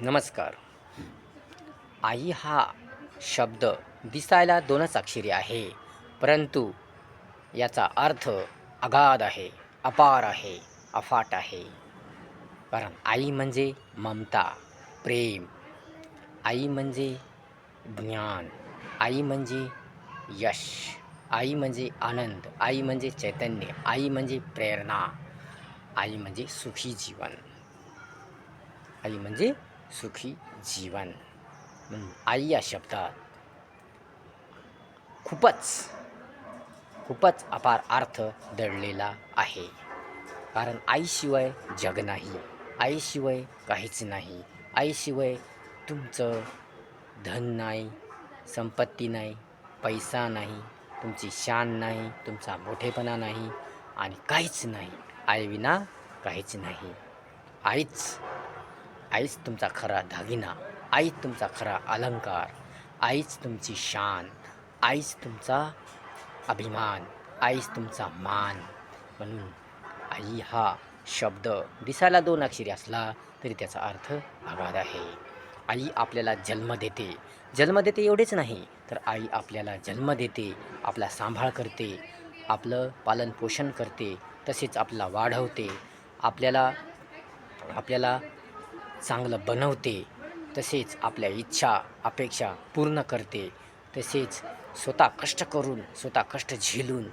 नमस्कार. आई हा शब्द दिसायला दोनच अक्षरी आहे परंतु याचा अर्थ अगाध आहे अपार आहे अफाट आहे. कारण आई म्हणजे ममता प्रेम. आई म्हणजे ज्ञान. आई म्हणजे यश. आई म्हणजे आनंद. आई म्हणजे चैतन्य. आई म्हणजे प्रेरणा. आई म्हणजे सुखी जीवन. आई म्हणजे सुखी जीवन। आई या शब्दात खूपच खूपच अपार अर्थ दडलेला आहे. कारण आईशिवाय जग नाही आईशिवाय काहीच नाही आईशिवाय तुमचं धन नाही संपत्ती नाही पैसा नाही तुमची शान नाही तुमचा मोठेपणा नाही आणि काहीच नाही. आईविना काहीच नाही. आईच आईच तुमचा खरा दागिना आईच तुमचा खरा अलंकार आईच तुमची शान आईच तुमचा अभिमान आईच तुमचा मान. म्हणून आई हा शब्द दिसायला दोन अक्षरी असला तरी त्याचा अर्थ आगाध आहे. आई आपल्याला जन्म देते. जन्म देते एवढेच नाही तर आई आपल्याला जन्म देते आपला सांभाळ करते आपलं पालनपोषण करते तसेच आपला वाढवते. आपल्याला आपल्याला चांगलं बनवते तसेच आपल्या इच्छा अपेक्षा पूर्ण करते तसेच स्वतः कष्ट करून स्वतः कष्ट झेलून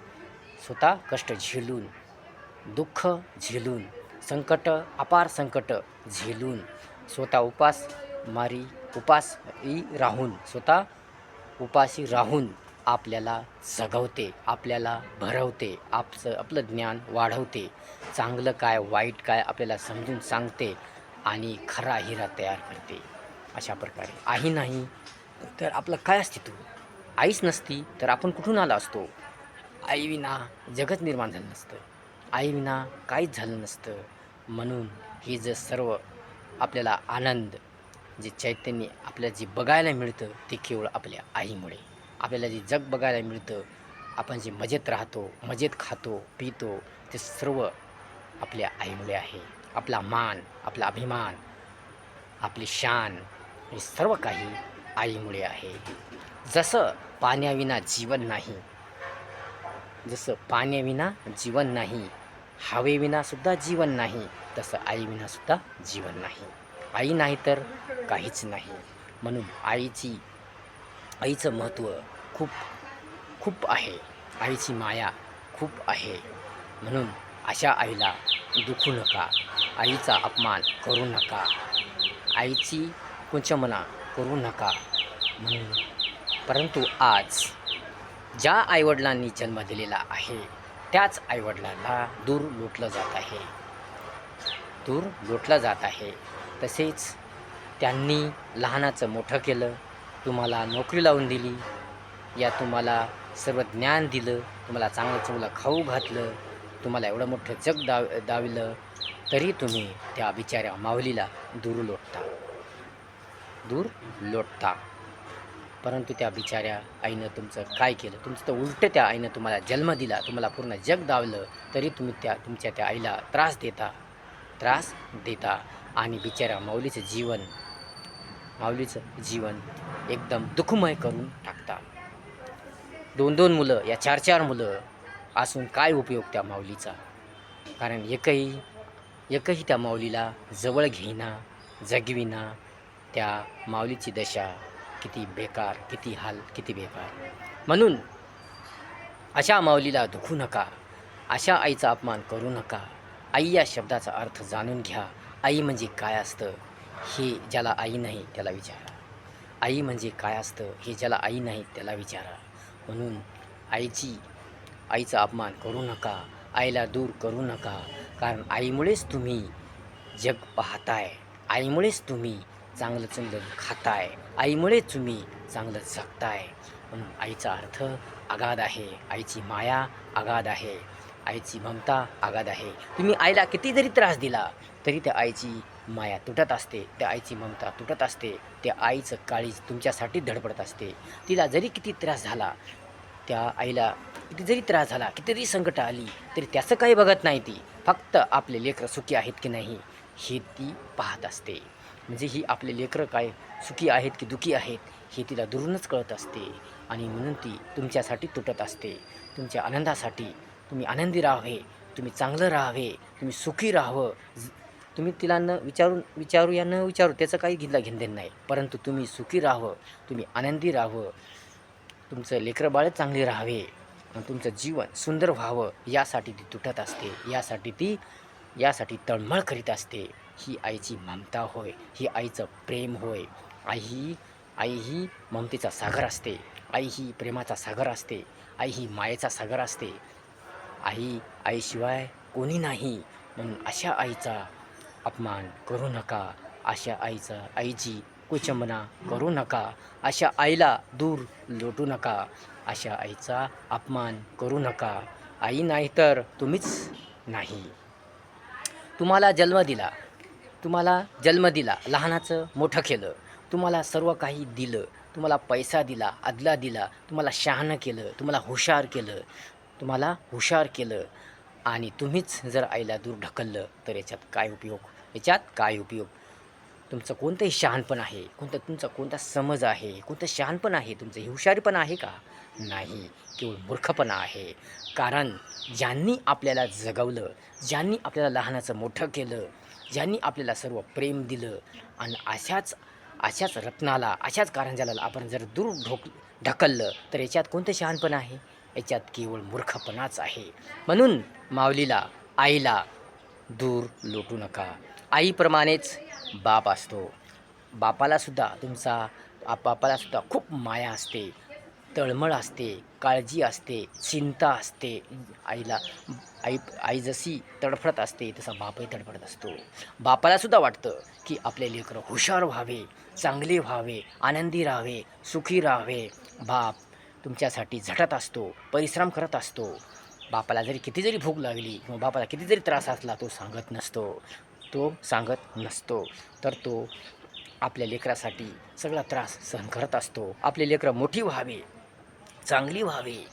स्वतः कष्ट झेलून दुःख झेलून संकट अपार संकट झेलून स्वतः उपास मारी उपास राहून स्वतः उपाशी राहून आपल्याला जगवते आपल्याला भरवते आपचं आपलं ज्ञान वाढवते चांगलं काय वाईट काय आपल्याला समजून सांगते आणि खरा हिरा तयार करते. अशा प्रकारे. आई नाही तर आपलं काय अस्तित्व आईच नसती तर आपण कुठून आला असतो? आईविना जगत निर्माण झालं नसतं. आईविना काहीच झालं नसतं. म्हणून हे जे सर्व आपल्याला आनंद जे चैतन्य आपल्याला जे बघायला मिळतं ते केवळ आपल्या आईमुळे. आपल्याला जे जग बघायला मिळतं आपण जे मजेत राहतो मजेत खातो पितो ते सर्व आपल्या आईमुळे आहे. आपला मान आपला अभिमान आपली शान हे सर्व काही आईमुळे आहे. जसं पाण्याविना जीवन नाही जसं पाण्याविना जीवन नाही हवेविनासुद्धा जीवन नाही तसं आईविनासुद्धा जीवन नाही. आई नाही तर काहीच नाही. म्हणून आईची आईचं महत्त्व खूप खूप आहे. आईची माया खूप आहे. म्हणून अशा आईला दुखू नका. आईचा अपमान करू नका. आईची कुंचमना करू नका म्हणून. परंतु आज ज्या आईवडिलांनी जन्म दिलेला आहे त्याच आईवडिलांना दूर लोटलं जात आहे. दूर लोटलं जात आहे. तसेच त्यांनी लहानाचं मोठं केलं तुम्हाला नोकरी लावून दिली या तुम्हाला सर्व ज्ञान दिलं तुम्हाला चांगलं चांगलं खाऊ घातलं तुम्हाला एवढं मोठं जग दाव दाविलं तरी तुम्ही त्या बिचाऱ्या माऊलीला दूर लोटता. दूर लोटता. परंतु त्या बिचाऱ्या आईनं तुमचं काय केलं? तुमचं तर उलटं त्या आईनं तुम्हाला जन्म दिला तुम्हाला पूर्ण जग दावलं तरी तुम्ही त्या तुमच्या त्या आईला त्रास देता. त्रास देता. आणि बिचाऱ्या माऊलीचं जीवन माऊलीचं जीवन एकदम दुःखमय करून टाकता. दोन दोन मुलं या चार चार मुलं असून काय उपयोग त्या माऊलीचा? कारण एकही एकही त्या माऊलीला जवळ घेईना जगविना त्या माऊलीची दशा किती बेकार किती हाल किती बेकार. म्हणून अशा माऊलीला दुखू नका अशा आईचा अपमान करू नका. आई या शब्दाचा अर्थ जाणून घ्या. आई म्हणजे काय असतं हे ज्याला आई नाही त्याला विचारा. आई म्हणजे काय असतं हे ज्याला आई नाही त्याला विचारा. म्हणून आईची आईचा अपमान करू नका. आईला दूर करू नका. कारण आईमुळेच तुम्ही जग पाहताय. आईमुळेच तुम्ही चांगलं चांगलं खाताय. आईमुळेच तुम्ही चांगलं जगताय. म्हणून आईचा अर्थ अगाध आहे. आईची माया अगाध आहे. आईची ममता आगाध आहे. तुम्ही आईला किती जरी त्रास दिला तरी त्या आईची माया तुटत असते. त्या आईची ममता तुटत असते. त्या आईचं काळीज तुमच्यासाठी धडपडत असते. तिला जरी किती त्रास झाला त्या आईला किती जरी त्रास झाला किती जरी संकट आली तरी त्याचं काही बघत नाही ती. फक्त आपले लेकरं सुखी आहेत की नाही हे ती पाहत असते. म्हणजे ही आपले लेकरं काय सुखी आहेत की दुखी आहेत हे तिला दुरूनच कळत असते. आणि म्हणून ती तुमच्यासाठी तुटत असते. तुमच्या आनंदासाठी तुम्ही आनंदी राहावे तुम्ही चांगलं राहावे तुम्ही सुखी राहावं. ज- तुम्ही तिला न विचारून विचारू या न विचारू त्याचं काही घेतला घेणदेण नाही. परंतु तुम्ही सुखी राहावं तुम्ही आनंदी राहावं. तुमचं लेकरं बाळ चांगले राहावे. तुमचं जीवन सुंदर व्हावं यासाठी ती तुटत असते. यासाठी ती यासाठी तळमळ करीत असते. ही आईची ममता होय ही आईचं प्रेम होय. आई ही आई ही ममतेचा सागर असते. आई ही प्रेमाचा सागर असते. आई ही मायेचा सागर असते. आई आईशिवाय कोणी नाही. म्हणून अशा आईचा अपमान करू नका. अशा आईचा आईची कुचंबना करू नका. अशा आईला दूर लोटू नका. अशा आईचा अपमान करू नका. आई नाही तर तुम्हीच नाही. तुम्हाला जन्म दिला. तुम्हाला जन्म दिला. लहानाचं मोठं केलं. तुम्हाला सर्व काही दिलं. तुम्हाला पैसा दिला अदला दिला. तुम्हाला शहाणं केलं. तुम्हाला हुशार केलं. तुम्हाला हुशार केलं. आणि तुम्हीच जर आईला दूर ढकललं तर याच्यात काय उपयोग? याच्यात काय उपयोग? तुमचं कोणतंही शहाणपण आहे कोणतं तुमचा कोणता समज आहे कोणतं शहाणपण आहे तुमचं हुशारीपण आहे का? नाही केवळ मूर्खपणा आहे. कारण ज्यांनी आपल्याला जगवलं ज्यांनी आपल्याला लहानाचं मोठं केलं ज्यांनी आपल्याला सर्व प्रेम दिलं आणि अशाच अशाच रत्नाला अशाच कारंजाला आपण जर दूर ढोक ढकललं तर याच्यात कोणतं शहाणपण आहे? याच्यात केवळ मूर्खपणाच आहे. म्हणून माऊलीला आईला दूर लोटू नका. आईप्रमाणेच बाप असतो. बापालासुद्धा तुमचा आपापालासुद्धा खूप माया असते. तळमळ असते काळजी असते चिंता असते. आईला आई आई जशी तडफडत असते तसा बापही तडफडत असतो. बापालासुद्धा वाटतं की आपले लेकरं हुशार व्हावे चांगले व्हावे आनंदी राहावे सुखी राहावे. बाप तुमच्यासाठी झटत असतो परिश्रम करत असतो. बापाला जरी किती जरी भूक लागली किंवा बापाला किती जरी त्रास असला तो सांगत नसतो. तो सांगत नसतो. तर तो आपल्या लेकरासाठी सगळा त्रास सहन करत असतो. आपले लेकरं मोठी व्हावे चांगली व्हावी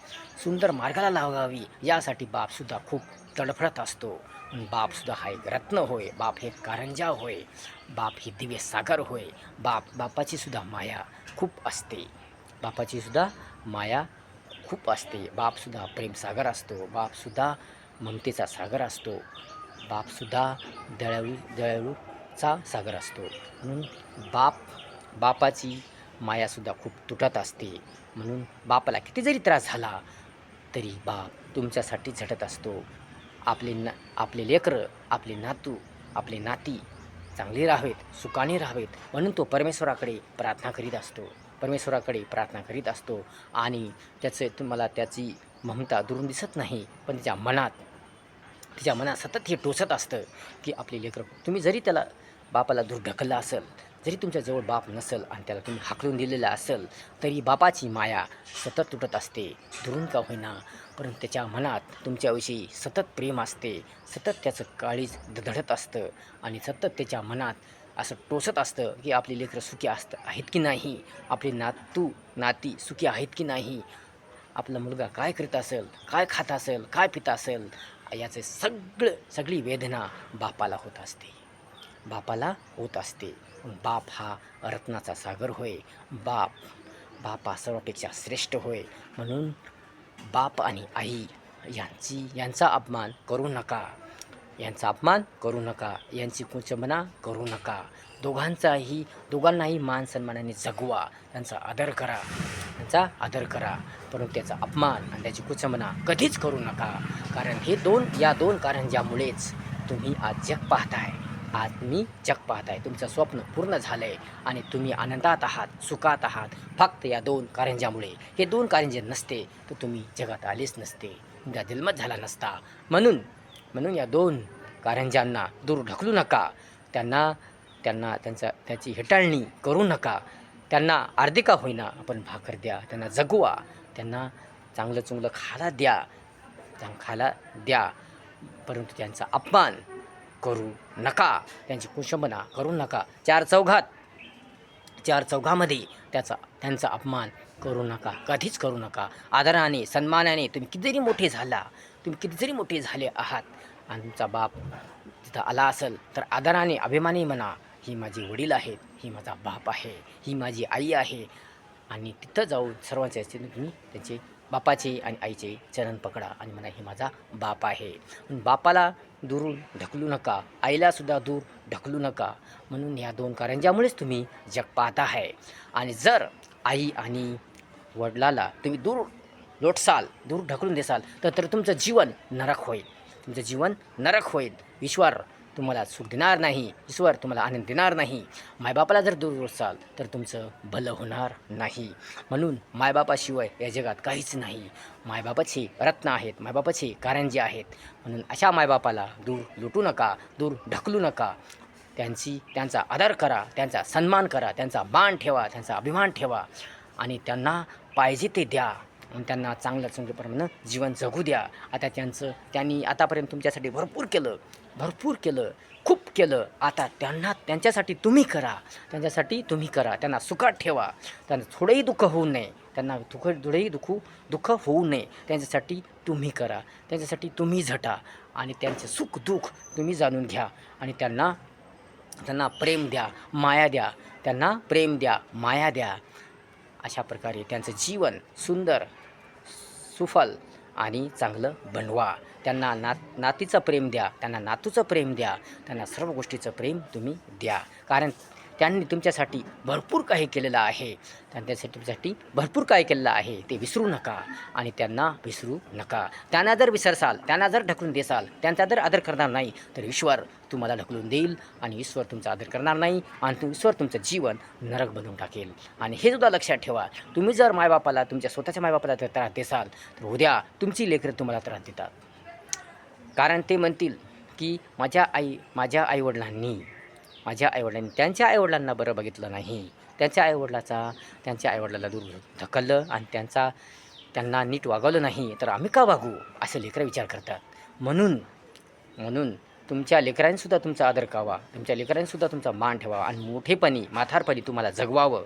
सुंदर मार्गाला लावावी यासाठी बापसुद्धा खूप तडफडत असतो. बापसुद्धा हा एक रत्न होय. बाप हे कारंजा होय. बाप हे दिव्य सागर होय. बाप बापाची सुद्धा माया खूप असते. बापाची सुद्धा माया खूप असते. बापसुद्धा प्रेमसागर असतो. बापसुद्धा ममतेचा सागर असतो. बापसुद्धा दयाळू दयाळूचा सागर असतो. म्हणून बाप बापाची मायासुद्धा खूप तुटत असते. म्हणून बापाला किती जरी त्रास झाला तरी बाप तुमच्यासाठी झटत असतो. आपले ना आपले लेकरं आपले नातू आपले नाती चांगले राहावेत सुखाने राहावेत म्हणून तो परमेश्वराकडे प्रार्थना करीत असतो. परमेश्वराकडे प्रार्थना करीत असतो. आणि त्याचं तुम्हाला त्याची ममता दुरून दिसत नाही पण त्याच्या मनात तिच्या मनात सतत हे टोचत असतं की आपले लेकरं तुम्ही जरी त्याला बापाला दूर ढकललं असेल जरी तुमच्याजवळ बाप नसेल आणि त्याला तुम्ही हाकलून दिलेलं असेल तरी बापाची माया सतत तुटत असते दुरून का होईना. परंतु त्याच्या मनात तुमच्याविषयी सतत प्रेम असते सतत त्याचं काळीज धडत असतं आणि सतत त्याच्या मनात असं टोचत असतं की आपली लेकरं सुखी असतं आहेत की नाही आपले नातू नाती सुखी आहेत की नाही आपला मुलगा काय करीत असेल काय खात असेल काय पित असेल याचे सगळं सगळी वेदना बापाला होत असते. बापाला होत असते. बाप हा रत्नाचा सागर होय. बाप बापा सर्वापेक्षा श्रेष्ठ होय. म्हणून बाप आणि आई यांची यांचा अपमान करू नका. यांचा अपमान करू नका. यांची कुचंबना करू नका. दोघांचाही दोघांनाही मान सन्मानाने जगवा. त्यांचा आदर करा. त्यांचा आदर करा. परंतु त्याचा अपमान आणि त्याची कुचंबना कधीच करू नका. कारण हे दोन या दोन कारंजामुळेच तुम्ही आज जग पाहताय. आज मी जग पाहताय. तुमचं स्वप्न पूर्ण झालं आहे आणि तुम्ही आनंदात आहात सुखात आहात. फक्त या दोन कारंजामुळे हे दोन कारंजे नसते तर तुम्ही जगात आलेच नसते. तुमचा जन्मच झाला नसता. म्हणून म्हणून या दोन कारंजांना दूर ढकलू नका. त्यांना त्यांना त्यांचा त्याची हेटाळणी करू नका. त्यांना अर्धे का होईना आपण भाकर द्या त्यांना जगवा त्यांना चांगलं चुंगलं खायला द्या चांग खायला द्या. परंतु त्यांचा अपमान करू नका त्यांची कुशमना करू नका. चार चौघात चार चौघामध्ये त्याचा त्यांचा अपमान करू नका कधीच करू नका. आदराने सन्मानाने तुम्ही किती जरी मोठे झाला तुम्ही किती जरी मोठे झाले आहात. आणि तुमचा बाप तिथं आला असेल तर आदराने अभिमानी म्हणा ही माझी वडील आहेत ही माझा बाप आहे ही माझी आई आहे. आणि तिथं जाऊन सर्वांचे असते तुम्ही त्याचे बापाचे आणि आईचे चरण पकडा आणि म्हणा हे माझा बाप आहे. बापाला दुरून ढकलू नका आईलासुद्धा दूर ढकलू नका. म्हणून ह्या दोन कारंज्यामुळेच तुम्ही जग पाहत आहे. आणि जर आई आणि वडिलाला तुम्ही दूर लोटसाल दूर ढकलून देसाल तर तर तुमचं जीवन नरक होईल. तुमचं जीवन नरक होईल. ईश्वर तुम्हाला सुख देणार नाही ईश्वर तुम्हाला आनंद देणार नाही. मायबापाला जर दूर असाल तर तुमचं भलं होणार नाही. म्हणून मायबापाशिवाय या जगात काहीच नाही. मायबापाचे रत्न आहेत मायबापाचे कारंजे आहेत. म्हणून अशा मायबापाला दूर लुटू नका दूर ढकलू नका. त्यांची त्यांचा आदर करा त्यांचा सन्मान करा त्यांचा मान ठेवा त्यांचा अभिमान ठेवा. आणि त्यांना पाहिजे ते द्या. आणि त्यांना चांगलं चांगल्याप्रमाणे जीवन जगू द्या. आता त्यांचं त्यांनी आतापर्यंत तुमच्यासाठी भरपूर केलं भरपूर केलं खूप केलं. आता त्यांना त्यांच्यासाठी तुम्ही करा. त्यांच्यासाठी तुम्ही करा. त्यांना सुखात ठेवा. त्यांना थोडंही दुःख होऊ नये. त्यांना दुःख थोडंही दुखू दुःख होऊ नये. त्यांच्यासाठी तुम्ही करा. त्यांच्यासाठी तुम्ही झटा. आणि त्यांचे सुख दुःख तुम्ही जाणून घ्या. आणि त्यांना त्यांना प्रेम द्या माया द्या. त्यांना प्रेम द्या माया द्या. अशा प्रकारे त्यांचं जीवन सुंदर सुफल आणि चांगलं बनवा. त्यांना नात नातीचं प्रेम द्या त्यांना नातूचं प्रेम द्या त्यांना सर्व गोष्टीचं प्रेम तुम्ही द्या. कारण त्यांनी तुमच्यासाठी भरपूर काही केलेलं आहे. त्यांच्यासाठी तुमच्यासाठी भरपूर काही केलेलं आहे. ते विसरू नका आणि त्यांना विसरू नका. त्यांना जर विसरसाल त्यांना जर ढकलून देसाल त्यांचा जर आदर करणार नाही तर ईश्वर तुम्हाला ढकलून देईल आणि ईश्वर तुमचा आदर करणार नाही आणि तो ईश्वर तुमचं जीवन नरक बनवून टाकेल. आणि हे सुद्धा लक्षात ठेवा तुम्ही जर मायबापाला तुमच्या स्वतःच्या मायबापाला जर त्रास देसाल तर उद्या तुमची लेकरं तुम्हाला त्रास देतात. कारण ते म्हणतील की माझ्या आई माझ्या आईवडिलांनी माझ्या आईवडिलांनी त्यांच्या आईवडिलांना बरं बघितलं नाही. त्यांच्या आईवडिलाचा त्यांच्या आईवडिलाला दूर ढकललं आणि त्यांचा त्यांना नीट वागवलं नाही तर आम्ही का वागू? असे लेकरं विचार करतात. म्हणून म्हणून तुमच्या लेकरांनीसुद्धा तुमचा आदर करावा. तुमच्या लेकरांनीसुद्धा तुमचा मान ठेवावा आणि मोठेपणी म्हातारपणी तुम्हाला जगवावं.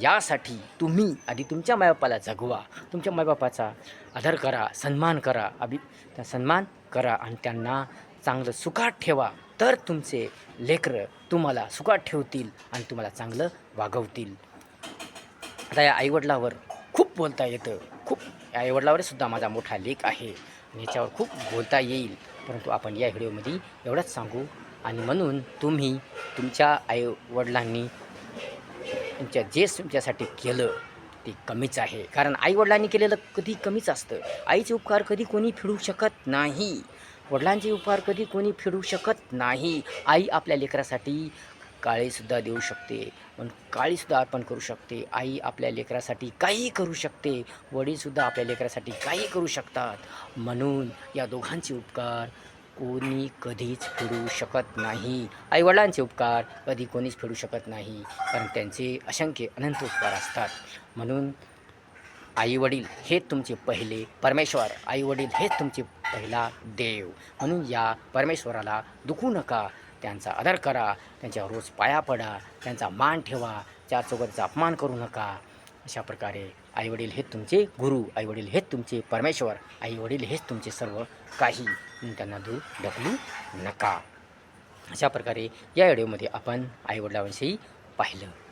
यासाठी तुम्ही आधी तुमच्या मायबापाला जगवा. तुमच्या मायबापाचा आदर करा सन्मान करा अभि सन्मान करा आणि त्यांना चांगलं सुखात ठेवा. तर तुमचे लेकरं तुम्हाला सुखात ठेवतील आणि तुम्हाला चांगलं वागवतील. आता या आईवडिलावर खूप बोलता येतं. खूप या आईवडिलावर सुद्धा माझा मोठा लेख आहे. आणि याच्यावर खूप बोलता येईल. परंतु आपण या व्हिडिओमध्ये एवढंच सांगू. आणि म्हणून तुम्ही तुमच्या आईवडिलांनी तुमच्या जे तुमच्यासाठी केलं ते कमीच आहे. कारण आईवडिलांनी केलेलं कधी कमीच असतं. आईचे उपकार कधी कोणी फिडू शकत नाही. वडिलांचे उपकार कधी कोणी फेडू शकत नाही. आई आपल्या लेकरासाठी काळीसुद्धा देऊ शकते. पण काळीसुद्धा अर्पण करू शकते. आई आपल्या लेकरासाठी काही करू शकते. वडीलसुद्धा आपल्या लेकरासाठी काही करू शकतात. म्हणून या दोघांचे उपकार कोणी कधीच फेडू शकत नाही. आईवडिलांचे उपकार कधी कोणीच फेडू शकत नाही. कारण त्यांचे असंख्य अनंत उपकार असतात. म्हणून आईवडील हे तुमचे पहिले परमेश्वर. आईवडील हेच तुमचे पहिला देव. म्हणून या परमेश्वराला दुखू नका. त्यांचा आदर करा. त्यांच्या रोज पाया पडा. त्यांचा मान ठेवा. त्यासोबतचा अपमान करू नका. अशा प्रकारे आईवडील हेच तुमचे गुरु आईवडील हेच तुमचे परमेश्वर आईवडील हेच तुमचे सर्व काही. त्यांना दूर ढकलू नका. अशा प्रकारे या व्हिडिओमध्ये आपण आईवडिलांविषयी पाहिलं.